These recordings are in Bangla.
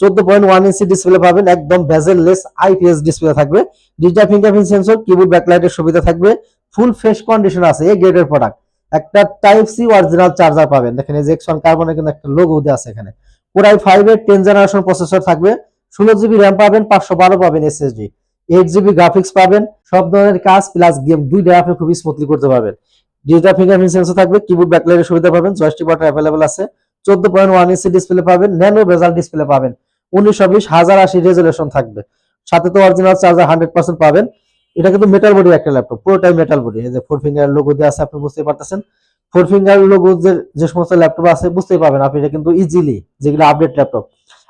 চোদ্দ পয়েন্ট ওয়ান ইঞ্চি ডিসপ্লে পাবেন, একদম ডিসপ্লে থাকবে। সুবিধা থাকবে। ফুল কন্ডিশন আছে ষোলো জিবি র্যাম পাবেন, পাঁচশো বারো পাবেন এইট জিবি গ্রাফিক্স পাবেন। সব ধরনের কাজ প্লাস গেম খুবই স্মুথলি করতে ডিজিটাল থাকবে ব্যাকলাইটের সুবিধা পাবেন। আছে। পয়েন্ট ওয়ান ডিসপ্লে পাবেন। ন্যানো বেজাল ডিসপ্লে পাবেন। উনিশশো বিশ থাকবে। সাথে তো অরিজিনাল চার্জার হান্ড্রেড পার্সেন্ট পাবেন। এটা কিন্তু মেটাল বডি একটা ল্যাপটপ পুরোটাই মেটাল বডি এই যে ফোর ফিঙ্গার লোগো দেওয়া আছে, আপনি বুঝতে পারতেছেন। ফোর ফিঙ্গার লোগো যে সমস্ত ল্যাপটপ আছে, বুঝতেই পারবেন আপনি, এটা কিন্তু ইজিলি যেগুলো আপডেট ল্যাপটপ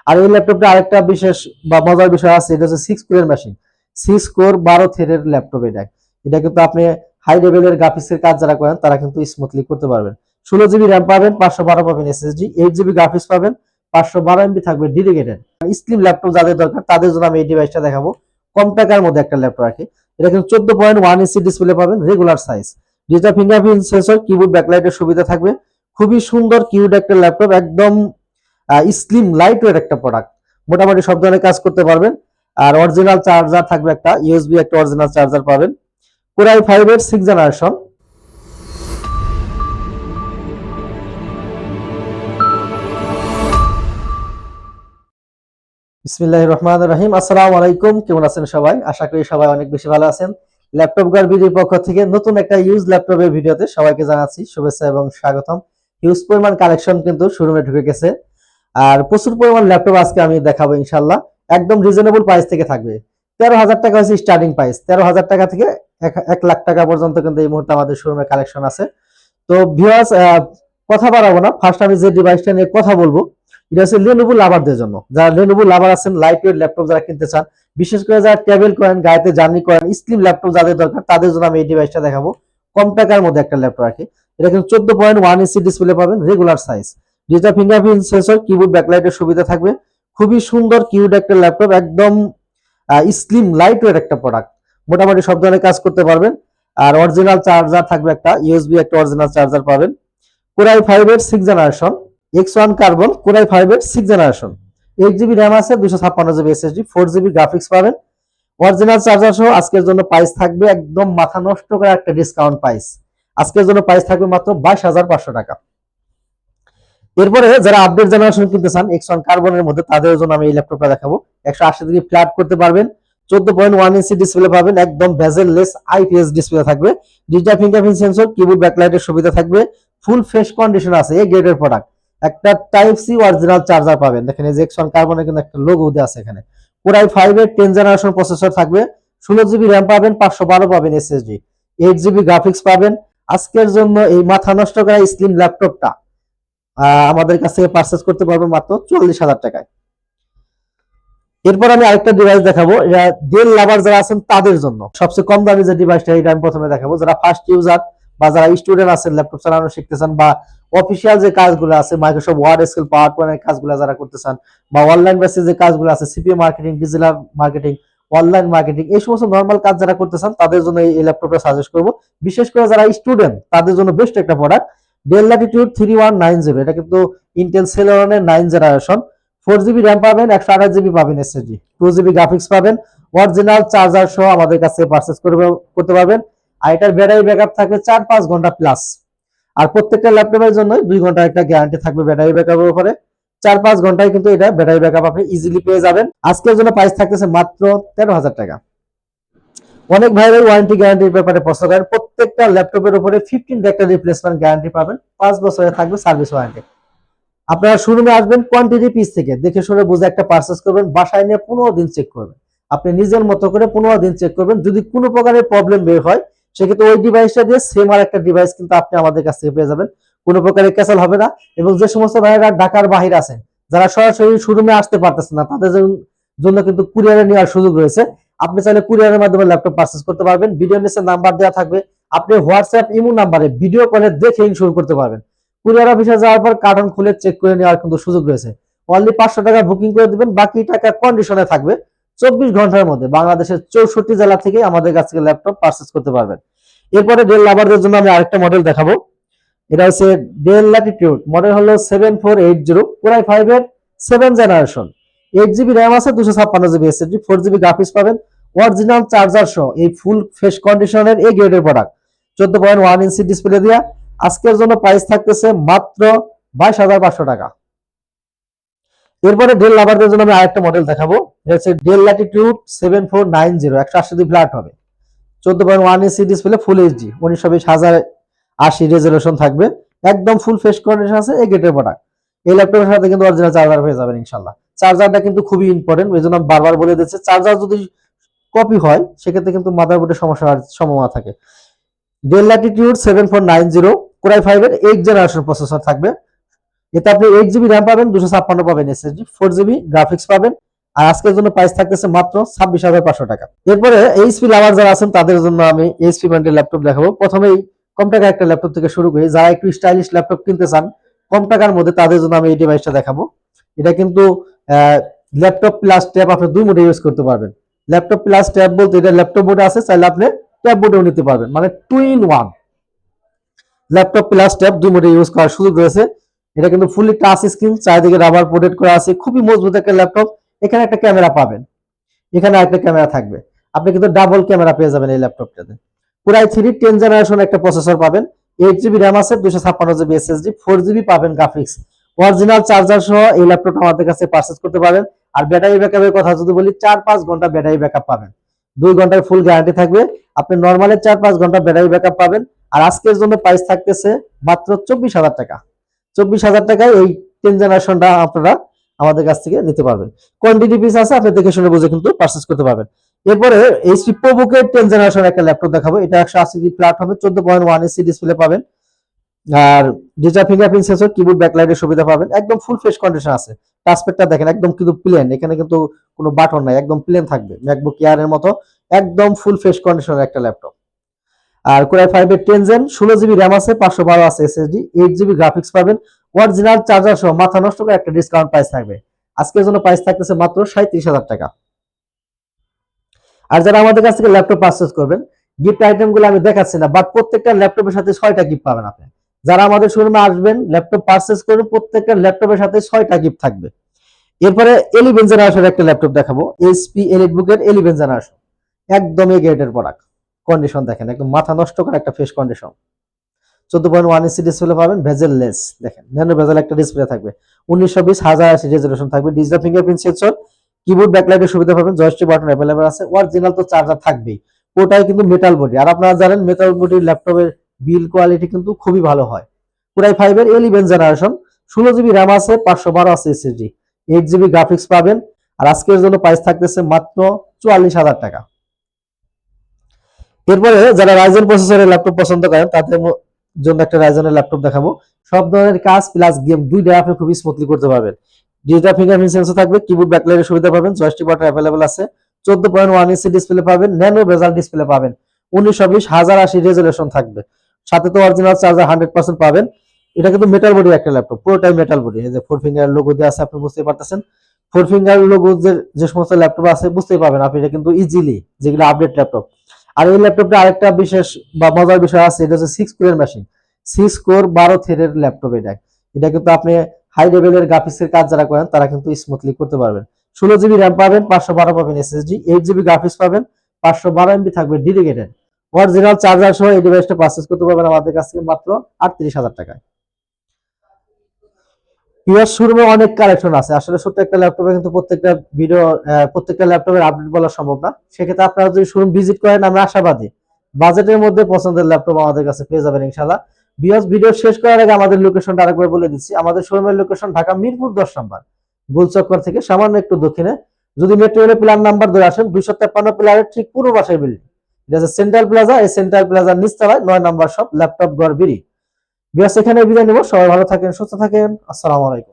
আর এই ল্যাপটপটা আরেকটা বিশেষ বা মজার বিষয় আছে, এটা হচ্ছে সিক্স কোরের মেশিন সিক্স কোর বারো থ্রেডের ল্যাপটপ এটা। এটা কিন্তু আপনি হাই লেভেলের গ্রাফিক্সের কাজ যারা করেন, তারা কিন্তু স্মুথলি করতে পারবেন। ষোলো জিবি র্যাম পাবেন, পাঁচশো বারো পাবেন এসএসডি এইট জিবি গ্রাফিক্স পাবেন। পাঁচশো বারো এমবি থাকবে ডেডিকেটেড স্লিম ল্যাপটপ যাদের দরকার, তাদের জন্য আমি এই ডিভাইসটা দেখাবো। কম টাকার মধ্যে একটা ল্যাপটপ রাখি। এটা কিন্তু চোদ্দ পয়েন্ট ওয়ান ইঞ্চি ডিসপ্লে পাবেন regular size digital fingerprint sensor keyboard ব্যাকলাইটের সুবিধা থাকবে। খুবই সুন্দর কিউড একটা ল্যাপটপ, একদম স্লিম লাইট ওয়েট একটা প্রোডাক্ট মোটামুটি সব ধরনের কাজ করতে পারবেন। আর অরিজিনাল চার্জার থাকবে একটা ইউএসবি একটা অরিজিনাল চার্জার পাবেন। কোরাই ফাইভ এর সিক্স জেনারেশন বিসমিল্লাহির রহমানির রহিম আসসালামু আলাইকুম। কেমন আছেন সবাই? আশা করি সবাই অনেক বেশি ভালো আছেন। ল্যাপটপ গার ভিডিওর পক্ষ থেকে নতুন একটা ইউজ ল্যাপটপের ভিডিওতে সবাইকে জানাচ্ছি শুভেচ্ছা এবং স্বাগতম। হিউজ পরিমাণ কালেকশন কিন্তু শোরুমে ঢুকে গেছে। আর প্রচুর পরিমাণ ল্যাপটপ আজকে আমি দেখাবো ইনশাল্লাহ একদম রিজনেবল প্রাইস থেকে থাকবে। তেরো হাজার টাকা হচ্ছে স্টার্টিং প্রাইস তেরো হাজার টাকা থেকে এক- লাখ টাকা পর্যন্ত কিন্তু এই মুহূর্তে আমাদের শোরুমে কালেকশন আছে। তো ভিউয়ার্স কথা বাড়াবো না। ফার্স্ট আমি যে ডিভাইসটা নিয়ে কথা বলব এটা হচ্ছে লেনোভো লাভারদের জন্য। যারা লেনোভো লাভার আছেন লাইট ওয়েট ল্যাপটপ যারা কিনতে চান, বিশেষ করে যারা ট্রাভেল করেন, গাড়িতে জার্নি করেন স্লিম ল্যাপটপ যাদের দরকার, তাদের জন্য আমি এই ডিভাইসটা দেখাবো। কম টাকার মধ্যে একটা ল্যাপটপ রাখি। এটা কিন্তু চোদ্দ পয়েন্ট ওয়ান ইঞ্চি ডিসপ্লে পাবেন regular size digital fingerprint sensor keyboard ব্যাকলাইটের সুবিধা থাকবে। খুবই সুন্দর কিউড একটা ল্যাপটপ একদম স্লিম লাইট ওয়েট একটা প্রোডাক্ট মোটামুটি সব ধরনের কাজ করতে পারবেন। আর অরিজিনাল চার্জার থাকবে একটা ইউএসবি একটা অরিজিনাল চার্জার পাবেন। কোরাই ফাইভ এর six generation X one carbon core i five এর six generation eight GB RAM আছে দুশো ছাপ্পান্ন GB SSD four GB graphics পাবেন। অরিজিনাল চার্জার সহ আজকের জন্য প্রাইস থাকবে একদম মাথা নষ্ট করে একটা ডিসকাউন্ট প্রাইস আজকের জন্য প্রাইস থাকবে মাত্র বাইশ হাজার পাঁচশো টাকা। এরপরে যারা আপডেট জেনারেশন কিনতে চান এক্স ওয়ান কার্বনের মধ্যে তাদের জন্য আমি এই ল্যাপটপটা দেখাবো। একশো আশি ডিগ্রি ফ্ল্যাট করতে পারবেন। চোদ্দ পয়েন্ট ওয়ান ইঞ্চি ডিসপ্লে পাবেন, একদম বেজেললেস আইপিএস ডিসপ্লে থাকবে। ডিজিটাল ফিঙ্গারপ্রিন্ট সেন্সর কিবোর্ড ব্যাকলাইটের সুবিধা থাকবে। ফুল ফ্রেশ কন্ডিশন আছে এই গ্রেডের প্রোডাক্ট একটা টাইপ সি অরিজিনাল চার্জার পাবেন। দেখেন এই যে এক্সন কার্বনের কিন্তু একটা লোগো দেওয়া আছে এখানে। কোরাই ফাইভ এর টেন জেনারেশন প্রসেসর থাকবে। ষোলো জিবি র্যাম পাবেন, পাঁচশো বারো পাবেন এসএসডি এইট জিবি গ্রাফিক্স পাবেন। আজকের জন্য এই মাথা নষ্ট করা স্লিম ল্যাপটপটা আমাদের কাছ থেকে পারচেস করতে পারবেন মাত্র চল্লিশ হাজার টাকায়। এরপর আমি আরেকটা ডিভাইস দেখাবো। এটা ডেল লাভার যারা আছেন, তাদের জন্য। সবচেয়ে কম দামি যে ডিভাইসটা এটা আমি প্রথমে দেখাবো। যারা ফার্স্ট ইউজার বা যারা স্টুডেন্ট আছেন ল্যাপটপ চালানো শিখতেছেন বা অফিসিয়াল যে কাজগুলো আছে মাইক্রোসফট ওয়ার্ড স্কিল পাওয়ার পয়েন্টের কাজগুলো যারা করতেছেন বা অনলাইন বেসিস যে কাজগুলো আছে CPA marketing digital marketing online marketing এই সমস্ত নর্মাল কাজ যারা করতেছেন, তাদের জন্য এই ল্যাপটপটা সাজেস্ট করব। বিশেষ করে যারা স্টুডেন্ট তাদের জন্য বেস্ট একটা product Dell Latitude three one nine zero এটা কিন্তু Intel সেলনের nine generation four GB RAM পাবেন, একশো আঠাশ জিবি পাবেন এসএসডি টু জিবি গ্রাফিক্স পাবেন অরিজিনাল চার্জার সহ আমাদের কাছে পারচেস করতে পারবেন। আর এটার ব্যাটারি ব্যাকআপ থাকবে চার পাঁচ ঘণ্টা প্লাস আর প্রত্যেকটা ল্যাপটপের জন্য দুই ঘণ্টা একটা গ্যারান্টি থাকবে ব্যাটারি ব্যাকআপের উপরে। চার পাঁচ ঘন্টায় কিন্তু এটা ব্যাটারি ব্যাকআপ আপনি ইজিলি পেয়ে যাবেন। আজকের জন্য প্রাইস থাকতেছে মাত্র তেরো হাজার টাকা। অনেক ভাইরাল ওয়ারেন্টি গ্যারান্টির ব্যাপারে প্রশ্ন করেন। প্রত্যেকটা ল্যাপটপের উপরে ফিফটিন একটা রিপ্লেসমেন্ট গ্যারান্টি পাবেন। পাঁচ বছরের থাকবে সার্ভিস ওয়ারেন্টি আপনারা শোরুমে আসবেন কোয়ান্টিটি পিস থেকে। দেখে শুনে বুঝে একটা পারচেস করবেন। বাসায় নিয়ে পনেরো দিন চেক করবেন। আপনি নিজের মতো করে পনেরো দিন চেক করবেন। যদি কোনো প্রকারের প্রবলেম বের হয় সেক্ষেত্রে ওই ডিভাইসটা দিয়ে সেম আর একটা ডিভাইস কিন্তু আপনি আমাদের কাছ থেকে পেয়ে যাবেন। কোনো প্রকারের ক্যাসেল হবে না এবং যে সমস্ত ভাইয়েরা ঢাকার বাহির আছেন, যারা সরাসরি শোরুমে আসতে পারতেছেন না, তাদের জন্য কিন্তু কুরিয়ারে নেওয়ার সুযোগ রয়েছে। আপনি চাইলে কুরিয়ারের মাধ্যমে ল্যাপটপ পারচেস করতে পারবেন। ভিডিও নিচে নাম্বার দেওয়া থাকবে। আপনি হোয়াটসঅ্যাপ ইমো নাম্বারে ভিডিও কলে দেখে ইনশোর করতে পারবেন। কুরিয়ার অফিসে যাওয়ার পর কার্টন খুলে চেক করে নেওয়ার কিন্তু সুযোগ রয়েছে। অনলি পাঁচশো টাকা বুকিং করে দিবেন, বাকি টাকা কন্ডিশনে থাকবে। চব্বিশ ঘণ্টার মধ্যে বাংলাদেশের চৌষট্টি জেলা থেকে আমাদের কাছ থেকে ল্যাপটপ পারচেস করতে পারবেন। এরপরে ডেল লাভারদের জন্য আমি আরেকটা মডেল দেখাবো। এটা হচ্ছে ডেল ল্যাটিটিউড মডেল হলো seven four eight zero core i five এর seven generation eight GB RAM আছে, দুশো ছাপ্পান্ন GB SSD four GB graphics পাবেন। অরিজিনাল চার্জার সহ এই ফুল ফ্রেশ কন্ডিশনের এই গ্রেডের প্রোডাক্ট চোদ্দ পয়েন্ট ওয়ান ইঞ্চি ডিসপ্লে দিয়া। আজকের জন্য প্রাইস থাকতেছে মাত্র বাইশ হাজার পাঁচশো টাকা। এরপরে ডেল লাভারদের জন্য আমি আরেকটা মডেল দেখাবো। হচ্ছে Dell Latitude seven four nine zero একশো আশি ফ্ল্যাট হবে। চোদ্দ point one inch display full HD উনিশশো বিশ, হাজার আশি রেজলিউশন থাকবে। একদম ফুল ফ্রেশ কন্ডিশন আছে, এই গেটের প্রোডাক্ট এই ল্যাপটপের সাথে কিন্তু অরিজিনাল চার্জার হয়ে যাবেন ইনশাল্লাহ চার্জারটা কিন্তু খুবই ইম্পর্টেন্ট এই জন্য আমি বারবার বলে দিচ্ছি চার্জার যদি কপি হয়, সেক্ষেত্রে কিন্তু মাদারবোর্ডের সমস্যা হওয়ার সম্ভাবনা থাকে। Dell Latitude seven four nine zero core i ফাইভের এইট জেনারেশন প্রসেসর থাকবে। এতে আপনি এইট জিবি র্যাম পাবেন, দুশো ছাপ্পান্ন পাবেন এসএসডি ফোর জিবি গ্রাফিক্স পাবেন। আর আজকের জন্য প্রাইস থাকতেছে মাত্র ছাব্বিশ হাজার পাঁচশো টাকা। এরপরে এইচপি লাভার যারা আছেন, তাদের জন্য আমি এইচপি ব্র্যান্ডের ল্যাপটপ দেখাবো। প্রথমেই কম টাকার একটা ল্যাপটপ থেকে শুরু করি, যারা একটু স্টাইলিশ ল্যাপটপ কিনতে চান, কম টাকার মধ্যে তাদের জন্য আমি এই ডিভাইসটা দেখাবো। এটা কিন্তু ল্যাপটপ প্লাস ট্যাব আপনি দুই মোডে ইউজ করতে পারবেন। ল্যাপটপ প্লাস ট্যাব বলতে এটা ল্যাপটপ মোডে আছে, চাইলে আপনি ট্যাব মোডেও নিতে পারবেন। মানে two in one laptop plus tab দুই মোডে ইউজ করার সুযোগ রয়েছে। এটা কিন্তু ফুলি টাচ স্ক্রিন চারিদিকে রাবার প্রোটেক্ট করা আছে, খুবই মজবুত একটা ল্যাপটপ এখানে একটা ক্যামেরা পাবেন। এখানে একটা ক্যামেরা থাকবে। আপনি কিন্তু ডাবল ক্যামেরা পেয়ে যাবেন এই ল্যাপটপটাতে পুরাই থ্রি টেন জেনারেশন একটা প্রসেসর পাবেন। এইট জিবি র্যাম আছে দুশো ছাপ্পান্ন জিবি এসএসডি ফোর জিবি পাবেন গ্রাফিক্স অরিজিনাল চার্জার সহ এই ল্যাপটপটা আমাদের কাছে পারচেস করতে পারেন আর ব্যাটারি ব্যাকআপের কথা যদি বলি চার পাঁচ ঘণ্টা ব্যাটারি ব্যাকআপ পাবেন। দুই ঘণ্টার ফুল গ্যারান্টি থাকবে। আপনি নর্মালি চার পাঁচ ঘণ্টা ব্যাটারি ব্যাকআপ পাবেন। আর আজকের জন্য প্রাইস থাকতেছে মাত্র চব্বিশ হাজার টাকা। চব্বিশ হাজার টাকায় এই টেন জেনারেশনটা আপনারা আমাদের কাছ থেকে নিতে পারবেন। কোয়ান্টিটি পিস আছে, আপনি দেখে শুনে বুঝে কিন্তু পারচেস করতে পারবেন। এরপরে এই এইচপি প্রোবুকের টেন জেনারেশন একটা ল্যাপটপ দেখাবো। এটা একশো আশি জি হবে, চোদ্দ পয়েন্ট ওয়ান এসি ডিসপ্লে পাবেন। আর ডিজিটাল ফিঙ্গারপ্রিন্ট সেন্সর কিবোর্ড ব্যাকলাইটের সুবিধা পাবেন। একদম ফুল ফ্রেশ কন্ডিশন আছে। টাচপ্যাডটা দেখেন, একদম কিন্তু প্লেন এখানে কিন্তু কোনো বাটন নাই, একদম প্লেন থাকবে। ম্যাকবুক এর মতো, একদম ফুল ফ্রেশ কন্ডিশনের একটা ল্যাপটপ আর কোরাই ফাইভ এর টেন জেন ষোলো জিবি র্যাম আছে, পাঁচশো বারো আছে এসএসডি এইট জিবি গ্রাফিক্স পাবেন। অরিজিনাল চার্জার সহ মাথা নষ্ট করে একটা ডিসকাউন্ট প্রাইস থাকবে। আজকের জন্য প্রাইস থাকতেছে মাত্র সাঁত্রিশ হাজার টাকা। আর যারা আমাদের কাছ থেকে ল্যাপটপ পারচেস করবেন গিফট আইটেমগুলো আমি দেখাচ্ছি না বাট প্রত্যেকটা ল্যাপটপের সাথে ছয়টা গিফট পাবেন আপনি। যারা আমাদের শোরুমে আসবেন ল্যাপটপ পারচেস করবেন, প্রত্যেকটা ল্যাপটপের সাথে ছয়টা গিফট থাকবে। এরপরে এলিভেন জেনারেশন একটা ল্যাপটপ দেখাবো এইচপি এলিট বুকের এলিভেন জেনারেশন একদমই গ্রেডের প্রোডাক্ট কন্ডিশন দেখেন, একদম মাথা নষ্ট করে একটা ফ্রেশ কন্ডিশন চোদ্দ পয়েন্ট ওয়ান ইঞ্চি ডিসপ্লে পাবেন ভেজেল লেস দেখেন, ন্যানো ভেজেল একটা ডিসপ্লে থাকবে। উনিশশো বিশ হাজার আশি রেজলিউশন থাকবে ডিজিটাল ফিঙ্গারপ্রিন্ট সেন্সর কিবোর্ড ব্যাকলাইটের সুবিধা পাবেন জয়স্টিক বাটন অ্যাভেলেবল আছে অরিজিনাল তো চার্জার থাকবেই। ওটাই কিন্তু মেটাল বডি আর আপনারা জানেন মেটাল বডির ল্যাপটপের বিল কোয়ালিটি কিন্তু খুবই ভালো হয়। পুরাই ফাইভের এলিভেন জেনারেশন ষোলো জিবি র্যাম আছে, পাঁচশো বারো আছে এসএসডি এইট জিবি গ্রাফিক্স পাবেন, আর আজকের জন্য প্রাইস থাকতেছে মাত্র চুয়াল্লিশ হাজার টাকা। এরপরে যারা রাইজেন প্রসেসরের ল্যাপটপ পছন্দ করেন, তাদের জন্য একটা রাইজেনের ল্যাপটপ দেখাবো। সব ধরনের কাজ প্লাস গেম দুইটা আপনি খুবই স্মুথলি করতে পারবেন। ডিজিটাল ফিঙ্গারপ্রিন্ট সেন্সর থাকবে কিবোর্ড ব্যাকলাইটের সুবিধা পাবেন জয়স্টিক বাটন অ্যাভেলেবল আছে। চোদ্দ পয়েন্ট ওয়ান ইঞ্চি ডিসপ্লে পাবেন ন্যানো বেজাল ডিসপ্লে পাবেন। উনিশশো বিশ হাজার আশি রেজলিউশন থাকবে। সাথে তো অরিজিনাল চার্জার হান্ড্রেড পার্সেন্ট পাবেন। এটা কিন্তু মেটাল বডি একটা ল্যাপটপ পুরোটাই মেটাল বডি এই যে ফোর ফিঙ্গার লোগো দিয়ে আছে, আপনি বুঝতে পারতেছেন। ফোর ফিঙ্গার লোগো যে যে সমস্ত ল্যাপটপ আছে, বুঝতেই পারবেন আপনি। এটা কিন্তু ইজিলি যেগুলো আপডেট ল্যাপটপ আর এই ল্যাপটপটা আরেকটা বিশেষ বা মজার বিষয় আছে, এটা হচ্ছে সিক্স কোরের মেশিন সিক্স কোর বারো থ্রেডের ল্যাপটপ এটা। এটা কিন্তু আপনি হাই লেভেলের গ্রাফিক্সের কাজ যারা করেন, তারা কিন্তু স্মুথলি করতে পারবেন। ষোলো জিবি র্যাম পাবেন, পাঁচশো বারো পাবেন এসএসডি এইট জিবি গ্রাফিক্স পাবেন, পাঁচশো বারো এমবি থাকবে ডেডিকেটেড অরিজিনাল চার্জার সহ এই ডিভাইসটা পারচেস করতে পারবেন আমাদের কাছ থেকে মাত্র আটত্রিশ হাজার টাকায়। ইউএস শোরুমে অনেক কালেকশন আছে। আসলে সত্যি একটা ল্যাপটপে কিন্তু প্রত্যেকটা ভিডিও প্রত্যেকটা ল্যাপটপের আপডেট বলা সম্ভব না। সেক্ষেত্রে আপনারা যদি শোরুম ভিজিট করেন, আমরা আশাবাদী। বাজেটের মধ্যে পছন্দের ল্যাপটপ আমাদের কাছে পেয়ে যাবেন ভিডিও শেষ করার আগে আমাদের লোকেশনটা আরেকবার বলে দিচ্ছি। আমাদের শোরুমের লোকেশন ঢাকা মিরপুর দশ নম্বর, গোলচক্কর থেকে সামান্য একটু দক্ষিণে। যদি মেট্রো রেলের প্ল্যান নাম্বার ধরে আসেন, দুইশো তেপ্পান্ন প্লারের ঠিক পূর্ব পাশের বিল্ডিং এটা সেন্ট্রাল প্লাজা এই সেন্ট্রাল প্লাজার নিচতলায় নয় নম্বর শপ ল্যাপটপ গড় বিড়ি। বিয়াস এখানে বিদায় নেব। সবাই ভালো থাকেন সুস্থ থাকেন। আসসালামু আলাইকুম।